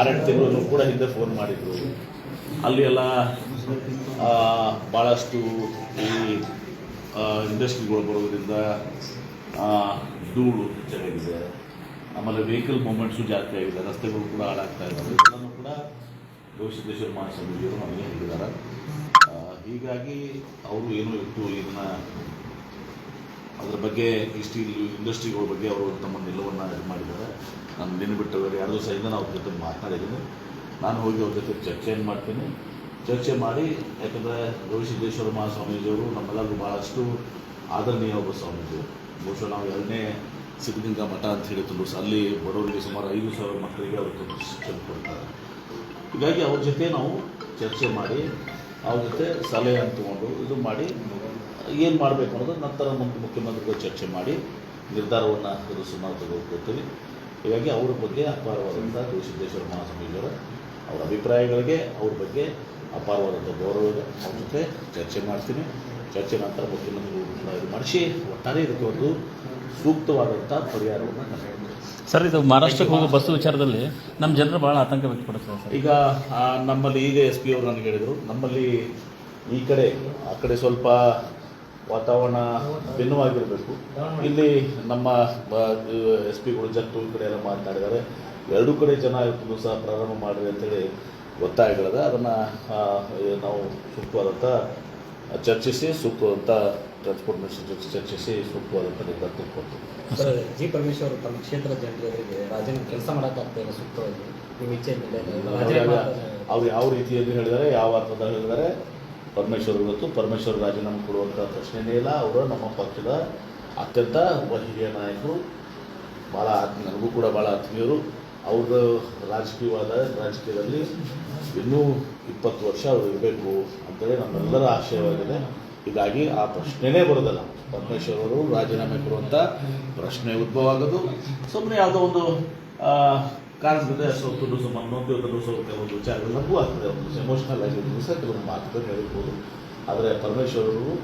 ಆರೆಂಟು ತಿಂಗಳು ಕೂಡ ಹಿಂದೆ ಫೋನ್ ಮಾಡಿದ್ರು. ಅಲ್ಲಿ ಎಲ್ಲ ಭಾಳಷ್ಟು ಈ ಇಂಡಸ್ಟ್ರಿಗಳು ಬರೋದ್ರಿಂದ ಧೂಳು ಹೆಚ್ಚಾಗಿದೆ. ಆಮೇಲೆ ವೆಹಿಕಲ್ ಮೂಮೆಂಟ್ಸು ಜಾಸ್ತಿ ಆಗಿದೆ. ರಸ್ತೆಗಳು ಕೂಡ ಹಾಳಾಗ್ತಾ ಇದ್ದಾವೆ ಇದನ್ನು ಕೂಡ ಗವಿಸಿದ್ದೇಶ್ವರ ಮಹಾಸ್ವಾಮಿಯವರು ನಮಗೆ ಹೇಳಿದ್ದಾರೆ ಹೀಗಾಗಿ ಅವರು ಏನೂ ಇಟ್ಟು ಇದನ್ನ ಅದರ ಬಗ್ಗೆ ಈ ಸ್ಟೀಲ್ ಇಂಡಸ್ಟ್ರಿಗಳ ಬಗ್ಗೆ ಅವರು ತಮ್ಮ ನಿಲುವನ್ನು ಇದು ಮಾಡಿದ್ದಾರೆ. ನಾನು ನಿನ್ನ ಬಿಟ್ಟು ಎರಡು ದಿವಸ ನಾವು ಅವ್ರ ಜೊತೆ ಮಾತನಾಡಿದ್ದೀನಿ. ನಾನು ಹೋಗಿ ಅವ್ರ ಜೊತೆ ಚರ್ಚೆಯನ್ನು ಮಾಡ್ತೀನಿ. ಚರ್ಚೆ ಮಾಡಿ, ಯಾಕಂದರೆ ಗವಿಸಿದ್ದೇಶ್ವರ ಮಹಾಸ್ವಾಮೀಜಿಯವರು ನಮ್ಮೆಲ್ಲರಿಗೂ ಭಾಳಷ್ಟು ಆದರಣೀಯ ಒಬ್ಬ ಸ್ವಾಮೀಜಿಯವರು. ಬಹುಶಃ ನಾವು ಎರಡನೇ ಸಿದ್ಧಲಿಂಗ ಮಠ ಅಂತ ಹೇಳಿ ತುಂಬ ಅಲ್ಲಿ ಬಡವರಿಗೆ ಸುಮಾರು ಐದು ಸಾವಿರ ಮಕ್ಕಳಿಗೆ ಅವರು ತುಂಬ ಶಿಕ್ಷಣ ಕೊಡ್ತಾರೆ. ಹೀಗಾಗಿ ಅವ್ರ ಜೊತೆ ನಾವು ಚರ್ಚೆ ಮಾಡಿ, ಅವ್ರ ಜೊತೆ ಸಲಹೆಯನ್ನು ತೊಗೊಂಡು ಇದು ಮಾಡಿ ಏನು ಮಾಡಬೇಕು ಅನ್ನೋದು ನಂತರ ಮುಂದೆ ಮುಖ್ಯಮಂತ್ರಿಗಳು ಚರ್ಚೆ ಮಾಡಿ ನಿರ್ಧಾರವನ್ನು ಎದುರಿಸಿ ಸುಮಾರು ತೆಗೆದುಕೊಳ್ತೀವಿ. ಹೀಗಾಗಿ ಅವ್ರ ಬಗ್ಗೆ ಅಪಾರವಾದಂಥ ಗವಿಸಿದ್ದೇಶ್ವರ ಮಹಾಸ್ವಾಮೀಜಿಯವರ ಅವರ ಅಭಿಪ್ರಾಯಗಳಿಗೆ ಅವ್ರ ಬಗ್ಗೆ ಅಪಾರವಾದಂಥ ಗೌರವ ಇದೆ ಅವ್ರ ಜೊತೆ ಚರ್ಚೆ ಮಾಡ್ತೀನಿ. ಚರ್ಚೆ ನಂತರ ಮುಖ್ಯಮಂತ್ರಿಗಳು ಇದು ಮಾಡಿಸಿ ಒಟ್ಟಾರೆ ಇದಕ್ಕೆ ಒಂದು ಸೂಕ್ತವಾದಂಥ ಪರಿಹಾರವನ್ನು. ಸರ್ ಇದು ಮಹಾರಾಷ್ಟ್ರಕ್ಕೆ ಹೋಗೋ ಬಸ್ ವಿಚಾರದಲ್ಲಿ ನಮ್ಮ ಜನರು ಭಾಳ ಆತಂಕ ವ್ಯಕ್ತಪಡಿಸ್ತಾರೆ ಸರ್. ಈಗ ನಮ್ಮಲ್ಲಿ ಈಗ ಎಸ್ ಪಿ ಅವರು ನನಗೆ ಹೇಳಿದರು ನಮ್ಮಲ್ಲಿ ಈ ಕಡೆ ಆ ಕಡೆ ಸ್ವಲ್ಪ ವಾತಾವರಣ ಭಿನ್ನವಾಗಿರಬೇಕು. ಇಲ್ಲಿ ನಮ್ಮ ಎಸ್ ಪಿಗಳು ಜಟ್ಟು ಕಡೆ ಎಲ್ಲ ಮಾತನಾಡಿದ್ದಾರೆ. ಎರಡೂ ಕಡೆ ಜನ ಇವತ್ತು ಸಹ ಪ್ರಾರಂಭ ಮಾಡಿರಿ ಅಂತೇಳಿ ಒತ್ತಾಯಗಳಿದೆ. ಅದನ್ನು ನಾವು ಸೂಕ್ತವಾದಂಥ ಚರ್ಚಿಸಿ ಸೂಕ್ತವಾದಂಥ ಟ್ರಾನ್ಸ್ಪೋರ್ಟ್ ಮಿನಿಸ್ಟರ್ ಜೊತೆ ಚರ್ಚಿಸಿ ಸೂಕ್ತವಾದಂಥ ನಿರ್ಧಾರ ತೆಗೆದುಕೊಳ್ತೀವಿ. ಸರ್ ಜಿ ಪರಮೇಶ್ವರ್ ತಮ್ಮ ಕ್ಷೇತ್ರದ ಜನರಿಗೆ ರಾಜ್ಯ ಕೆಲಸ ಮಾಡೋಕ್ಕಾಗ್ತಾ ಇಲ್ಲ ಸೂಕ್ತವಾಗಿ. ನಿಮ್ಮ ಇಚ್ಛೆ ಮೇಲೆ ಅವ್ರು ಯಾವ ರೀತಿಯಲ್ಲಿ ಹೇಳಿದ್ದಾರೆ ಯಾವ ಅರ್ಥದಲ್ಲಿ ಹೇಳಿದ್ದಾರೆ ಪರಮೇಶ್ವರ್ ಇವತ್ತು ಪರಮೇಶ್ವರ್ ರಾಜೀನಾಮೆ ಕೊಡುವಂಥ ಪ್ರಶ್ನೆನೇ ಇಲ್ಲ. ಅವರು ನಮ್ಮ ಪಕ್ಷದ ಅತ್ಯಂತ ಹಿರಿಯ ನಾಯಕರು ಭಾಳ ನನಗೂ ಕೂಡ ಭಾಳ ಆತ್ಮೀಯರು. ಅವ್ರದ್ದು ರಾಜಕೀಯವಾದ, ರಾಜಕೀಯದಲ್ಲಿ ಇನ್ನೂ ಇಪ್ಪತ್ತು ವರ್ಷ ಅವರು ಇರಬೇಕು ಅಂತೇಳಿ ನಮ್ಮೆಲ್ಲರ ಆಶಯವಾಗಿದೆ. ಹೀಗಾಗಿ ಆ ಪ್ರಶ್ನೆನೇ ಬರೋದಲ್ಲ. ಪರಮೇಶ್ವರ್ ಅವರು ರಾಜೀನಾಮೆ ಕೊಡುವಂಥ ಪ್ರಶ್ನೆ ಉದ್ಭವ ಆಗೋದು. ಸುಮ್ಮನೆ ಯಾವುದೋ ಒಂದು ಕಾರಣದಿಂದ ಸ್ವಲ್ಪ ದಿವಸ ನೊಂದು ದಿವಸ ಕೆಲವೊಂದು ವಿಚಾರಗಳು ನಮಗೂ ಆಗ್ತದೆ ಒಂದು ಎಮೋಷ್ನಲ್ ದಿವಸ ಕೆಲವೊಂದು ಮಾತುಗಳು ಹೇಳಿರ್ಬೋದು ಆದರೆ ಪರಮೇಶ್ವರರು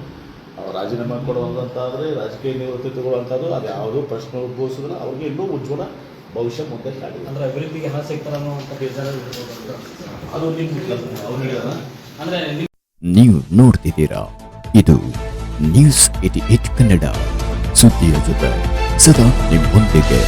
ಅವ್ರು ರಾಜೀನಾಮೆ ಕೊಡುವಂತಾದರೆ ರಾಜಕೀಯ ನಿವೃತ್ತಿ ಅದು ಯಾವುದೋ ಪ್ರಶ್ನೆ ಉದ್ಭವಿಸಿದ್ರೆ ಅವ್ರಿಗೆ ಇನ್ನೂ ಉಜ್ವಲ ಭವಿಷ್ಯ ಮುಂದೆ ಕಾಡಿಲ್ಲ ಅಂದ್ರೆ ಅಭಿವೃದ್ಧಿಗೆ ಹಣ ಸಿಗ್ತಾರ ಅಂತ ಬೇಜಾರು ಅದು ನಿಮ್ಮ ಅವ್ರು ಹೇಳಿದಾರ ಅಂದ್ರೆ ನೀವು ನೋಡ್ತಿದ್ದೀರಾ ಇದು ನ್ಯೂಸ್ ಏಟಿ ಏಟ್ ಕನ್ನಡ ಸುದ್ದಿಯ ಜೊತೆ ಸದಾ ನಿಮ್ಮೊಂದಿಗೆ